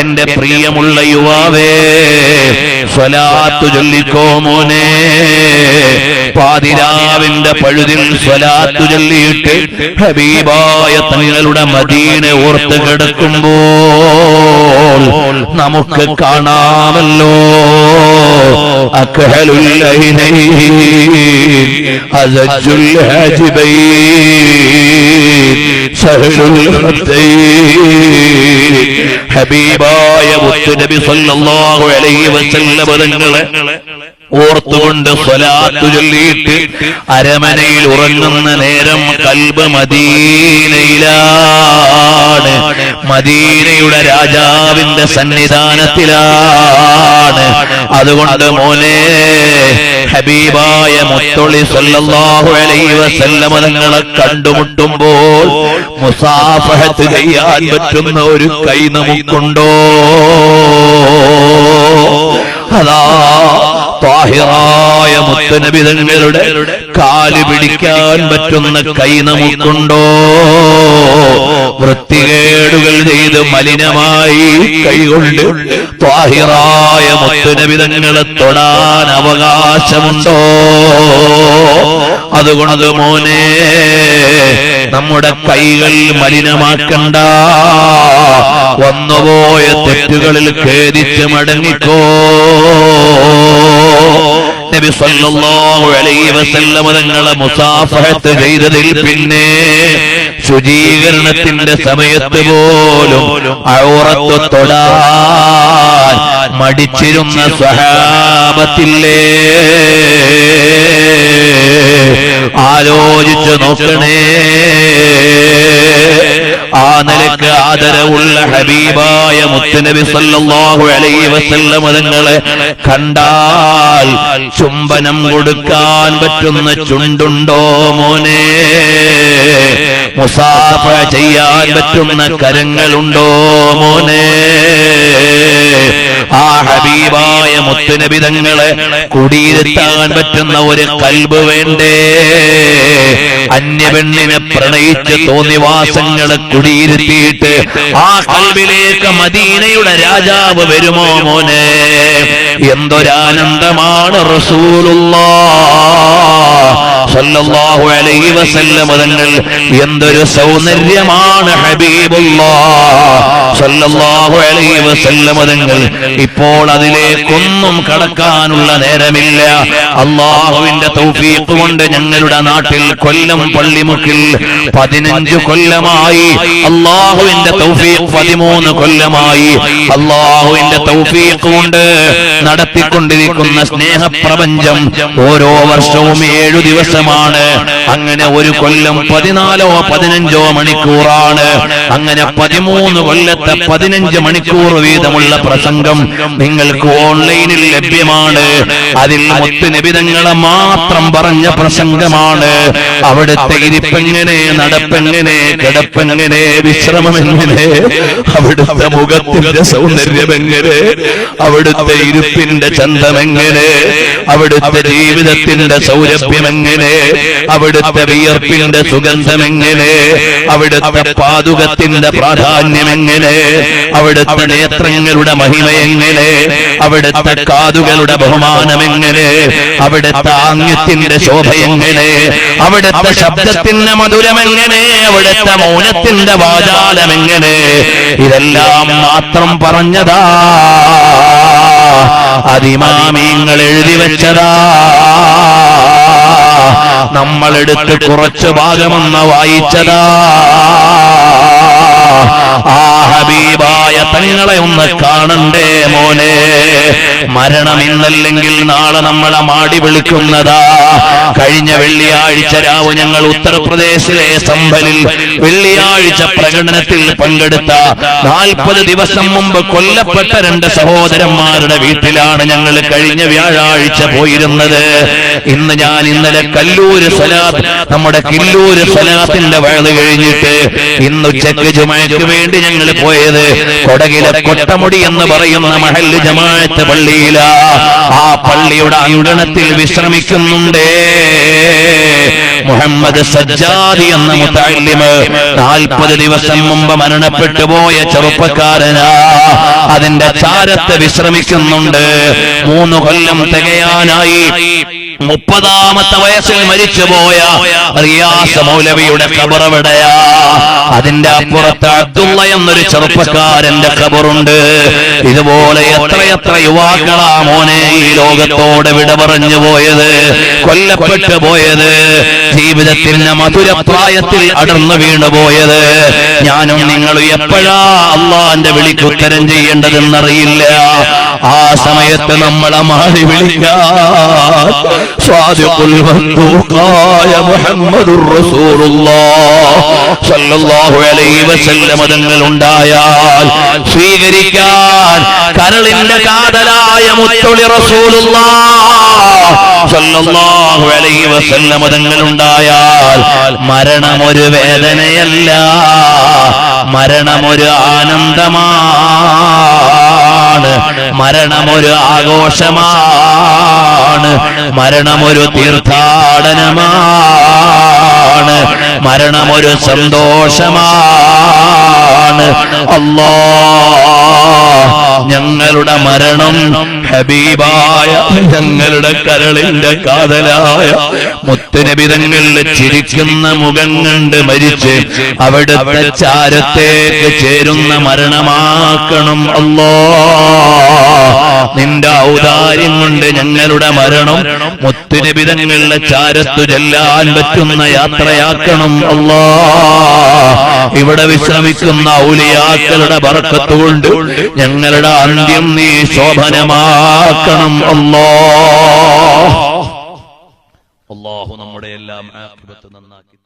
എന്റെ പ്രിയമുള്ള യുവാവേ സ്വലാത്തു ചൊല്ലിക്കോ മോനെ. പാതിരാവിന്റെ പഴുതിൽ സ്വലാത്തു ചൊല്ലിയിട്ട് ഹബീബായ തങ്ങളുടെ മദീനെ ഓർത്ത് കിടക്കുമ്പോൾ നമുക്ക് കാണാമല്ലോ. ഹാജിബൈൻ സഹലുൽ ഖത്തൈൻ ഹബീബായ മുത്തുനബി സല്ലല്ലാഹു അലൈഹി വസല്ലം തങ്ങളെ ഓർത്തുകൊണ്ട് സ്വലാത്തു ചൊല്ലിയിട്ട് അരമനയിൽ ഉറങ്ങുന്ന നേരം കൽബ് മദീനയിലാണ്. മദീനയുടെ രാജാവിന്റെ സന്നിധാനത്തിലാണ്. അതുകൊണ്ട് മോനെ ഹബീബായ മുത്തൊളി സല്ലല്ലാഹു അലൈഹി വസല്ലമ കണ്ടുമുട്ടുമ്പോൾ മുസാഫഹത്ത് ചെയ്യാൻ പറ്റുന്ന ഒരു കൈ നമുക്കുണ്ടോ? അതാ താഹിറായ മുത്തനബി തങ്ങളുടെ കാൽ പിടിക്കാൻ പറ്റുന്ന കൈ നമുക്കുണ്ടോ? വൃത്തികേടുകൾ ചെയ്ത് മലിനമായി കൈകൊണ്ട് ത്വാഹിറായ മുത്തനബി തങ്ങളെ തൊടാൻ അവകാശമുണ്ടോ? അതുകൊണ്ട് മോനെ നമ്മുടെ കൈകൾ മലിനമാക്കണ്ട. വന്നുപോയ തെറ്റുകളിൽ ഖേദിച്ച് മടങ്ങിക്കോ. നബി സല്ലല്ലാഹു അലൈഹി വസല്ലം തങ്ങളെ മുസാഫഹത്ത് ചെയ്തതിൽ പിന്നെ ശുചീകരണത്തിന്റെ സമയത്ത് പോലും ഔറത്ത് തൊടാൻ മടിച്ചിരുന്ന സഹാപത്തില്ലേ ആലോചിച്ചു നോക്കണേ. ആ നിലയ്ക്ക് ആദരവുള്ള ഹബീബായ മുത്തനബി സല്ലല്ലാഹു അലൈഹി വസല്ലം തങ്ങളെ കണ്ടാൽ ചുംബനം കൊടുക്കാൻ പറ്റുന്ന ചുണ്ടുണ്ടോ മോനെ? മുസാഫ ചെയ്യാൻ പറ്റുന്ന കരങ്ങളുണ്ടോ മോനെ? ആ ഹബീബായ മുത്തനബി തങ്ങളെ കുടിയിരുത്താൻ പറ്റുന്ന ഒരു കൽബ് വേണ്ടേ? അന്യപെണ്ണിനെ പ്രണയിച്ച് തോന്നിവാസങ്ങളെ കുടിയിരുത്തിയിട്ട് ആ കൽവിലേക്ക് മദീനയുടെ രാജാവ് വരുമോ മോനെ? എന്തൊരാനന്ദമാണ് റസൂലുള്ള? സല്ലല്ലാഹു അലൈഹി വസല്ലം തങ്ങൾ എന്തൊരു സൗന്ദര്യമാണ് ഹബീബുള്ള? തങ്ങൾ ഇപ്പോൾ അതിലേക്കൊന്നും കടക്കാനുള്ള നേരമില്ല. അള്ളാഹുവിന്റെ തൗഫീഖ് കൊണ്ട് ഞങ്ങളുടെ നാട്ടിൽ കൊല്ലം പള്ളിമുക്കിൽ പതിനഞ്ച് കൊല്ലമായി. അള്ളാഹുവിന്റെ തൗഫീഖ് പതിമൂന്ന് കൊല്ലമായി. അള്ളാഹുവിന്റെ തൗഫീഖ് കൊണ്ട് നടത്തിക്കൊണ്ടിരിക്കുന്ന സ്നേഹപ്രപഞ്ചം ഓരോ വർഷവും ഏഴു ദിവസമാണ്. അങ്ങനെ ഒരു കൊല്ലം പതിനാലോ പതിനഞ്ചോ മണിക്കൂറാണ്. അങ്ങനെ പതിമൂന്ന് കൊല്ലത്തെ പതിനഞ്ച് മണിക്കൂർ വീതമുള്ള പ്രസംഗം നിങ്ങൾക്ക് ഓൺലൈനിൽ ലഭ്യമാണ്. അതിൽ മുത്തുനിബിതങ്ങളെ മാത്രം പറഞ്ഞ പ്രസംഗമാണ്. അവിടുത്തെ ഇരിപ്പെങ്ങനെ നടപ്പെങ്ങനെ കിടപ്പെങ്ങനെ വിശ്രമമെങ്ങനെ അവിടുത്തെ മുഖത്തിന്റെ സൗന്ദര്യമെങ്ങനെ അവിടുത്തെ ഇരുപ്പിന്റെ ചന്തമെങ്ങനെ അവിടുത്തെ ജീവിതത്തിന്റെ സൗരഭ്യമെങ്ങനെ അവിടുത്തെ വിയർപ്പിന്റെ സുഗന്ധമെങ്ങനെ അവിടുത്തെ പാതുകത്തിന്റെ പ്രാധാന്യമെങ്ങനെ അവിടുത്തെ നേത്രങ്ങളുടെ മഹിമ എങ്ങനെ? അവിടുത്തെ കാതുകളുടെ ബഹുമാനം എങ്ങനെ? അവിടുത്തെ ആംഗ്യത്തിന്റെ ശോഭ എങ്ങനെ? അവിടുത്തെ ശബ്ദത്തിന്റെ മധുരം എങ്ങനെ? അവിടുത്തെ മൗനത്തിന്റെ വാചാലം എങ്ങനെ? ഇതെല്ലാം മാത്രം പറഞ്ഞതാ. അതിമാമീങ്ങൾ എഴുതി വെച്ചതാ. നമ്മളെടുത്ത് കുറച്ച് ഭാഗമെന്ന് വായിച്ചതാ. ഹബീബായ തങ്ങളെ ഒന്ന് കാണണ്ടേ മോനെ? മരണം ഇന്നല്ലെങ്കിൽ നാളെ നമ്മളെ മാടി വിളിക്കുന്നതാ. കഴിഞ്ഞ വെള്ളിയാഴ്ച രാവ് ഞങ്ങൾ ഉത്തർപ്രദേശിലെ സംഭലിൽ വെള്ളിയാഴ്ച പ്രകടനത്തിൽ പങ്കെടുത്ത നാൽപ്പത് ദിവസം മുമ്പ് കൊല്ലപ്പെട്ട രണ്ട് സഹോദരന്മാരുടെ വീട്ടിലാണ് ഞങ്ങൾ കഴിഞ്ഞ വ്യാഴാഴ്ച പോയിരുന്നത്. ഇന്ന് ഞാൻ ഇന്നലെ കല്ലൂര് സലാത്ത് നമ്മുടെ കില്ലൂര് സലാത്തിന്റെ വഴുത് കഴിഞ്ഞിട്ട് ഇന്ന് ഉച്ചയ്ക്ക് ജുമയ്ക്ക് വേണ്ടി ഞങ്ങൾ പോയത് കൊടകിലെ കൊട്ടമുടി എന്ന് പറയുന്ന മഹല്ല് ജമാഅത്ത് പള്ളിയില. ആ പള്ളിയുടെ അങ്കണത്തിൽ വിശ്രമിക്കുന്നുണ്ട്. മുഹമ്മദ് സജ്ജാദി എന്ന മുത്താലിമ് നാൽപ്പത് ദിവസം മുമ്പ് മരണപ്പെട്ടു പോയ ചെറുപ്പക്കാരനാ. അതിന്റെ ചാരത്ത് വിശ്രമിക്കുന്നുണ്ട്. മൂന്ന് കൊല്ലം തികയാനായി. മുപ്പതാമത്തെ വയസ്സിൽ മരിച്ചുപോയ റിയാസ് മൗലവിയുടെ കബറവിടയാ അതിന്റെ അപ്പുറത്ത് അബ്ദുള്ള എന്നൊരു ചെറുപ്പക്കാരന്റെ കബറുണ്ട് ഇതുപോലെ എത്രയെത്ര യുവാക്കളാ മോനെ ഈ ലോകത്തോട് വിട പറഞ്ഞു പോയത് കൊല്ലപ്പെട്ടു പോയത് ജീവിതത്തിന്റെ മധുരപ്രായത്തിൽ അടർന്നു വീണു പോയത്. ഞാനും നിങ്ങളും എപ്പോഴാ അള്ളാന്റെ വിളിക്ക് ഉത്തരം ചെയ്യേണ്ടതെന്നറിയില്ല. ആ സമയത്ത് നമ്മളെ മാറി വിളിക്കാൻ സ്വാദിഖുൽ മന്ദൂഖായ മുഹമ്മദുർ റസൂലുള്ളാഹ് സല്ലല്ലാഹു അലൈഹി വസല്ലം തങ്ങൾ ഉണ്ടായാൽ സ്വീകരിക്കാൻ കരളിന്റെ കാതലായ മുത്തൊളി റസൂലുള്ളാഹ് സല്ലല്ലാഹു അലൈഹി വസല്ലം തങ്ങൾ ഉണ്ടായാൽ ഒരു വേദനയല്ല മരണം ഒരു ആനന്ദമാണ് മരണം ഒരു ആഘോഷമാണ് മരണമൊരു തീർത്ഥാടനമാണ്. മരണമൊരു സന്തോഷമാണ്. അല്ലാ ഞങ്ങളുടെ മരണം ഹബീബായ ഞങ്ങളുടെ കരളിന്റെ കാതലായ മുത്തനബിതങ്ങളിൽ ചിരിക്കുന്ന മുഖം കണ്ട് മരിച്ച് അവിടുത്തെ ചാരത്തേക്ക് ചേരുന്ന മരണമാക്കണം അല്ലോ. നിന്റെ ഔദാര്യം കൊണ്ട് ഞങ്ങളുടെ മരണം മുത്തുനബിതങ്ങളുടെ ചാരത്തു ചെല്ലാൻ പറ്റുന്ന യാത്രയാക്കണം അല്ലോ. ഇവിടെ വിശ്രമിക്കുന്ന ഔലിയാക്കളുടെ പറക്കത്തുകൊണ്ട് ഞങ്ങളുടെ അന്ത്യം നീ ശോഭനമാക്കണം അല്ലോ അള്ളാഹു നമ്മുടെ എല്ലാം നന്നാക്കി.